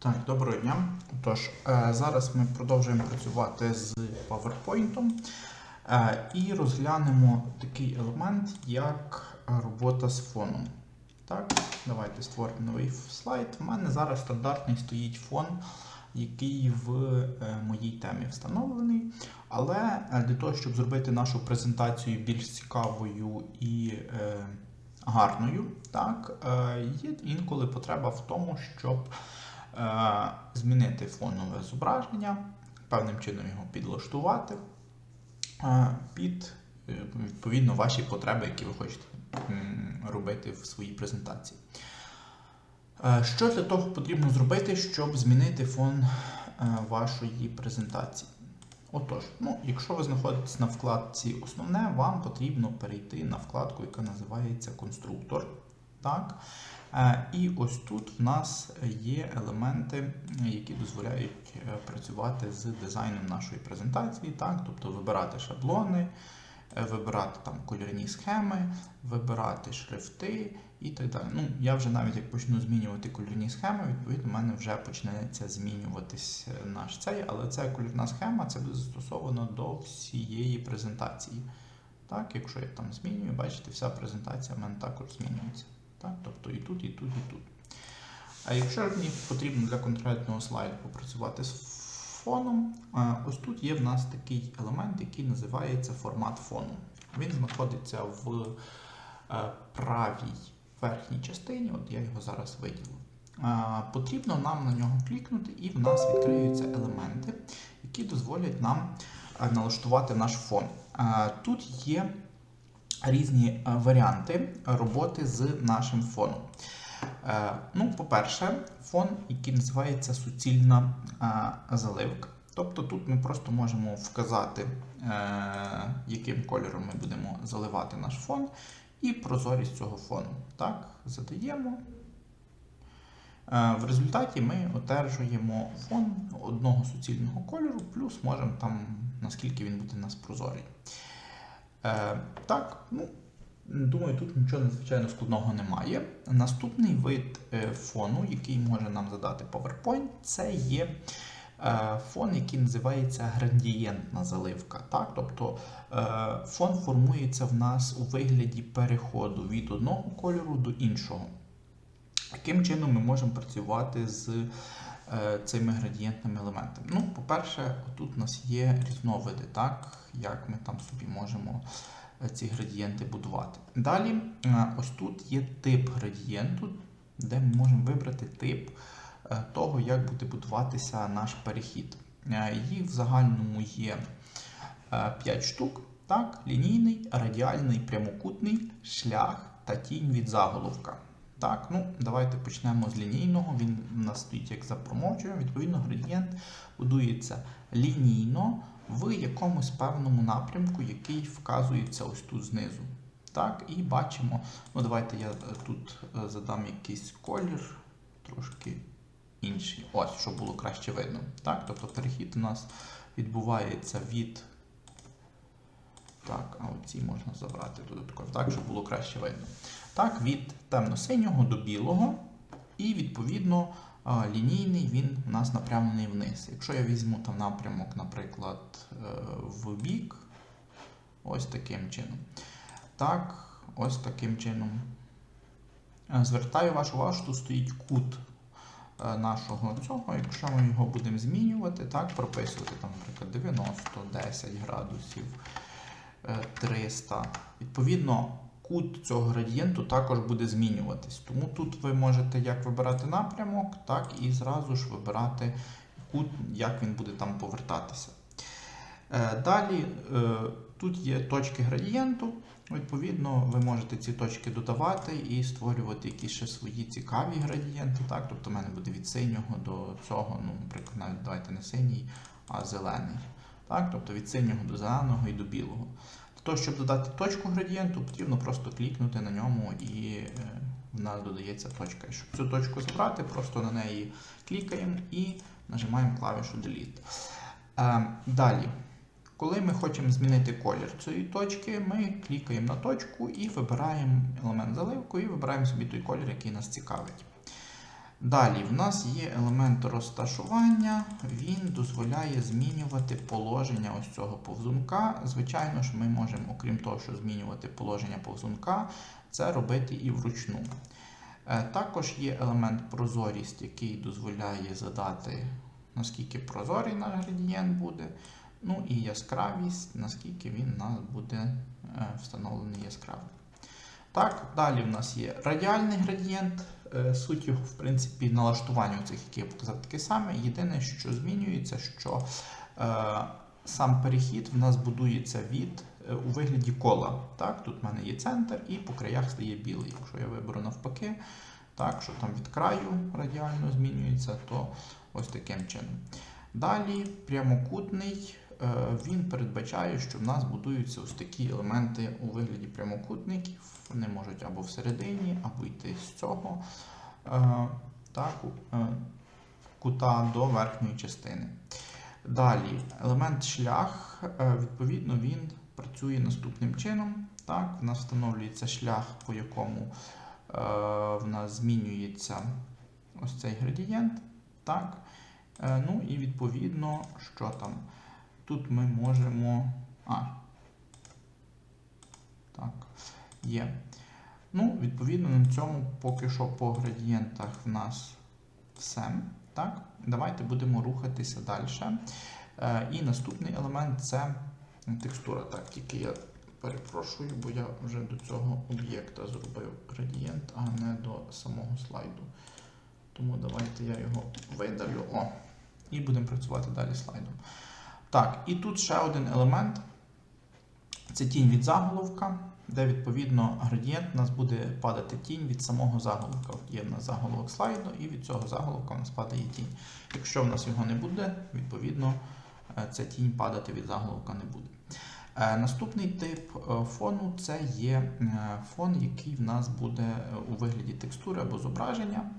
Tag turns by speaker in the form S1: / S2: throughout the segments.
S1: Так, доброго дня. Тож, е, зараз ми продовжуємо працювати з PowerPoint е, і розглянемо такий елемент, як робота з фоном. Так, давайте створимо новий слайд. У мене зараз стандартний стоїть фон, який в е, моїй темі встановлений. Але для того, щоб зробити нашу презентацію більш цікавою і гарною, так, є інколи потреба в тому, щоб змінити фонове зображення, певним чином його підлаштувати е, під е, відповідно ваші потреби, які ви хочете робити в своїй презентації. Е, Що для того потрібно зробити, щоб змінити фон е, вашої презентації? Отож, ну, якщо ви знаходитесь на вкладці Основне, вам потрібно перейти на вкладку, яка називається Конструктор. Так? Е, І ось тут в нас є елементи, які дозволяють е, працювати з дизайном нашої презентації, так? тобто вибирати шаблони, е, вибирати там кольорні схеми, вибирати шрифти і так далі. Ну, я вже навіть як почну змінювати кольорні схеми, відповідно, в мене вже почнеться змінюватись наш цей, але ця кольорна схема це буде застосовано до всієї презентації. Так, якщо я там змінюю, бачите, вся презентація в мене також змінюється. Так, тобто і тут, і тут, і тут. А якщо мені потрібно для конкретного слайду попрацювати з фоном, е, ось тут є в нас такий елемент, який називається формат фону. Він знаходиться в е, правій верхній частині, от я його зараз виділив. Е, Потрібно нам на нього клікнути, і в нас відкриються елементи, які дозволять нам налаштувати наш фон. Тут є різні е, варіанти роботи з нашим фоном. Е, Ну, по-перше, фон, який називається суцільна е, заливка. Тобто тут ми просто можемо вказати, яким кольором ми будемо заливати наш фон, і прозорість цього фону. Так, задаємо. В результаті ми одержуємо фон одного суцільного кольору, плюс можемо там, наскільки він буде у нас прозорий. Е, так, ну, думаю, тут нічого надзвичайно складного немає. Наступний вид е, фону, який може нам задати PowerPoint, це є е, фон, який називається градієнтна заливка. Так? Тобто е, фон формується в нас у вигляді переходу від одного кольору до іншого. Яким чином ми можемо працювати з цими градієнтними елементами? Ну, по-перше, тут у нас є різновиди, так, як ми там собі можемо е, ці градієнти будувати. Далі, е, ось тут є тип градієнту, де ми можемо вибрати тип е, того, як буде будуватися наш перехід. Е, Їх в загальному є 5 штук. Так, лінійний, радіальний, прямокутний, шлях та тінь від заголовка. Так, ну давайте почнемо з лінійного. Він у нас стоїть як за промовчуємо. Відповідно, градієнт будується лінійно в якомусь певному напрямку, який вказується ось тут знизу. Так, і бачимо. Ну, давайте я е, тут е, задам якийсь колір, трошки інший. Ось, щоб було краще видно. Так, тобто перехід у нас відбувається від. Так, а оці можна забрати додатково, так, щоб було краще видно. Так, від темно-синього до білого, і відповідно лінійний він у нас напрямлений вниз. Якщо я візьму там напрямок, наприклад, е, в бік, ось таким чином. Так, ось таким чином. Е, Звертаю вашу увагу, що тут стоїть кут е, нашого цього. Якщо ми його будемо змінювати, так, прописувати, там, наприклад, 90, 10 градусів. Е, 300. Відповідно, кут цього градієнту також буде змінюватись. Тому тут ви можете як вибирати напрямок, так і зразу ж вибирати кут, як він буде там повертатися. Е, Далі е, тут є точки градієнту. Відповідно, ви можете ці точки додавати і створювати якісь ще свої цікаві градієнти. Так? Тобто, в мене буде від синього до цього, ну, наприклад, давайте не синій, а зелений. Так? Тобто від синього до зеленого і до білого. Для того, щоб додати точку градієнту, потрібно просто клікнути на ньому і е, в нас додається точка. Щоб цю точку забрати, просто на неї клікаємо і нажимаємо клавішу Delete. Е, Далі, коли ми хочемо змінити колір цієї точки, ми клікаємо на точку і вибираємо елемент заливку і вибираємо собі той колір, який нас цікавить. Далі в нас є елемент розташування, він дозволяє змінювати положення ось цього повзунка. Звичайно ж, ми можемо, окрім того, що змінювати положення повзунка, це робити і вручну. Е, Також є елемент прозорість, який дозволяє задати, наскільки прозорий наш градієнт буде. Ну і яскравість, наскільки він у нас буде е, встановлений яскравим. Так, далі в нас є радіальний градієнт. Е, Суть його, в принципі, налаштування цих, які я показав, таке саме. Єдине, що змінюється, що е, сам перехід в нас будується від е, у вигляді кола. Так, тут в мене є центр і по краях стає білий. Якщо я виберу навпаки, так, що там від краю радіально змінюється, то ось таким чином. Далі прямокутний. Е, Він передбачає, що в нас будуються ось такі елементи у вигляді прямокутників. Вони можуть або всередині, або йти з цього е, так, е, кута до верхньої частини. Далі, елемент шлях, відповідно, він працює наступним чином. Так, в нас встановлюється шлях, по якому в нас змінюється ось цей градієнт. Так. Ну і відповідно, що там? Тут ми можемо. А. Так, є. Ну, відповідно, на цьому поки що по градієнтах в нас все. Так, давайте будемо рухатися далі. Е, і наступний елемент це текстура. Так, тільки я перепрошую, бо я вже до цього об'єкта зробив градієнт, а не до самого слайду. Тому давайте я його видалю. О, і будемо працювати далі слайдом. Так, і тут ще один елемент. Це тінь від заголовка, де відповідно градієнт у нас буде падати тінь від самого заголовка. Є в нас заголовок слайду, і від цього заголовка у нас падає тінь. Якщо в нас його не буде, відповідно е, ця тінь падати від заголовка не буде. Е, Наступний тип е, фону це є фон, який в нас буде у вигляді текстури або зображення.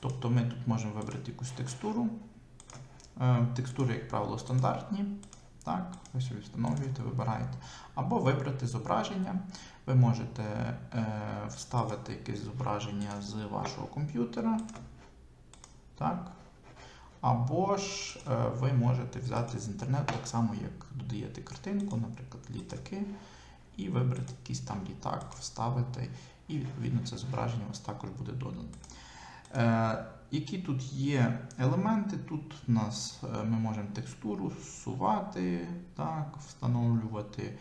S1: Тобто ми тут можемо вибрати якусь текстуру. Е, Текстури, як правило, стандартні. Так, ви собі встановлюєте, вибираєте. Або вибрати зображення. Ви можете е, вставити якесь зображення з вашого комп'ютера. Так. Або ж е, ви можете взяти з інтернету так само, як додаєте картинку, наприклад, літаки, і вибрати якийсь там літак, вставити, і відповідно це зображення у вас також буде додано. Е, які тут є елементи? Тут у нас е, ми можемо текстуру сувати, так, встановлювати,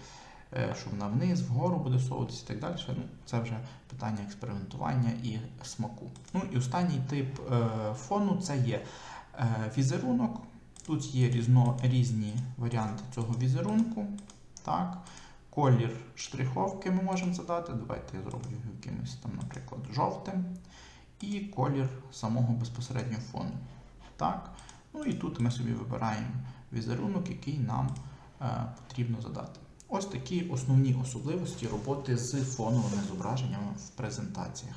S1: е, що вона вниз, вгору буде совуватися і так далі. Ну, це вже питання експериментування і смаку. Ну і останній тип фону це є візерунок. Тут є різно, різні варіанти цього візерунку. Так. Колір штриховки ми можемо задати. Давайте я зроблю якимось там, наприклад, жовтим. І колір самого безпосередньо фону. Так. Ну і тут ми собі вибираємо візерунок, який нам е, потрібно задати. Ось такі основні особливості роботи з фоновими зображеннями в презентаціях.